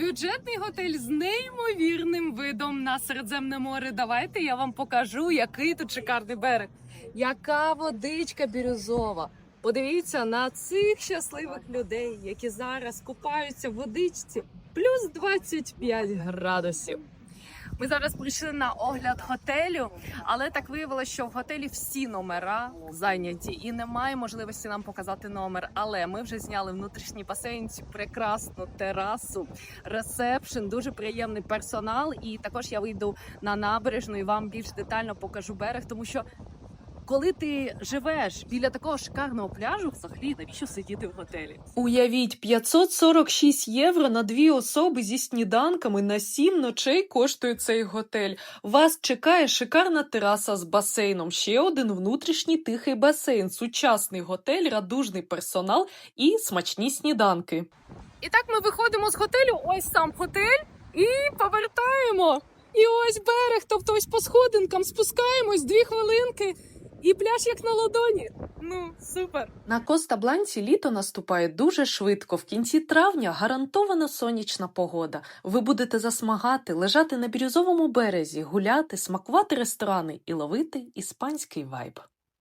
Бюджетний готель з неймовірним видом на Середземне море. Давайте я вам покажу, який тут шикарний берег. Яка водичка бірюзова. Подивіться на цих щасливих людей, які зараз купаються в водичці плюс 25 градусів. Ми зараз прийшли на огляд готелю, але так виявилося, що в готелі всі номера зайняті і немає можливості нам показати номер. Але ми вже зняли внутрішній басейн, цю прекрасну терасу, ресепшн, дуже приємний персонал. І також я вийду на набережну і вам більш детально покажу берег, тому що. Коли ти живеш біля такого шикарного пляжу, взагалі навіщо сидіти в готелі? Уявіть, 546 євро на дві особи зі сніданками на сім ночей коштує цей готель. Вас чекає шикарна тераса з басейном, ще один внутрішній тихий басейн, сучасний готель, радужний персонал і смачні сніданки. І так ми виходимо з готелю, ось сам готель, і повертаємо. І ось берег, тобто ось по сходинкам спускаємось дві хвилинки, і пляж як на ладоні. Ну, супер. На Коста Бланці літо наступає дуже швидко. В кінці травня гарантована сонячна погода. Ви будете засмагати, лежати на бірюзовому березі, гуляти, смакувати ресторани і ловити іспанський вайб.